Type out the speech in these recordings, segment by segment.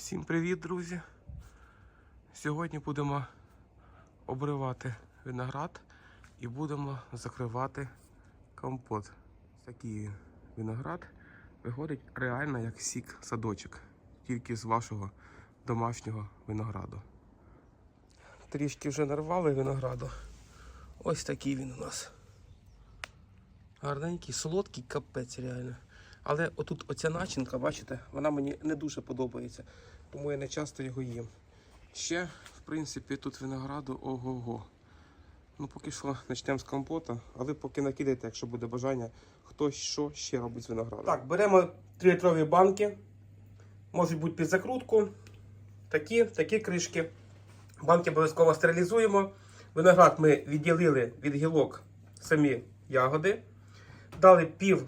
Всім привіт, друзі! Сьогодні будемо обривати виноград і будемо закривати компот. Такий виноград виходить реально як сік садочок, тільки з вашого домашнього винограду. Трішки вже нарвали винограду. Ось такий він у нас. Гарненький, солодкий капець реально. Але отут оця начинка, бачите, вона мені не дуже подобається, тому я не часто його їм. Ще, в принципі, тут винограду ого-го. Ну, поки що почнемо з компота, але поки накидайте, якщо буде бажання, хто що ще робить з винограду. Так, беремо 3 літрові банки. Можуть бути під закрутку. Такі, такі кришки. Банки обов'язково стерилізуємо. Виноград ми відділили від гілок самі ягоди. Дали пів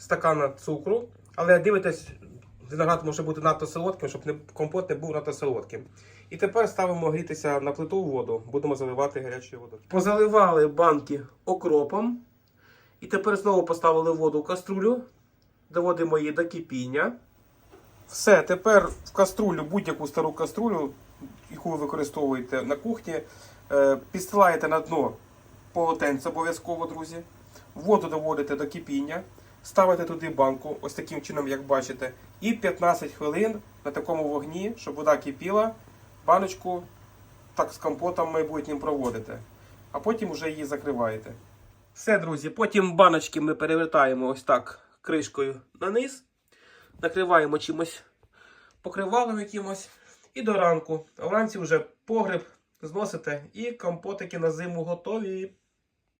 стакана цукру, але дивитесь, виноград може бути надто солодким, щоб не, компот не був надто солодким. І тепер ставимо грітися на плиту воду, будемо заливати гарячою водою. Позаливали банки окропом. І тепер знову поставили воду в каструлю, доводимо її до кипіння. Все, тепер в каструлю, будь-яку стару каструлю, яку ви використовуєте на кухні, е, підстилаєте на дно полотенце обов'язково, друзі. Воду доводите до кипіння, ставите туди банку, ось таким чином, як бачите, і 15 хвилин на такому вогні, щоб вода кипіла, баночку так з компотом майбутнім проводите. А потім вже її закриваєте. Все, друзі, потім баночки ми перевертаємо ось так кришкою на низ, накриваємо чимось покривалом якимось і до ранку. Вранці вже погреб зносите і компотики на зиму готові.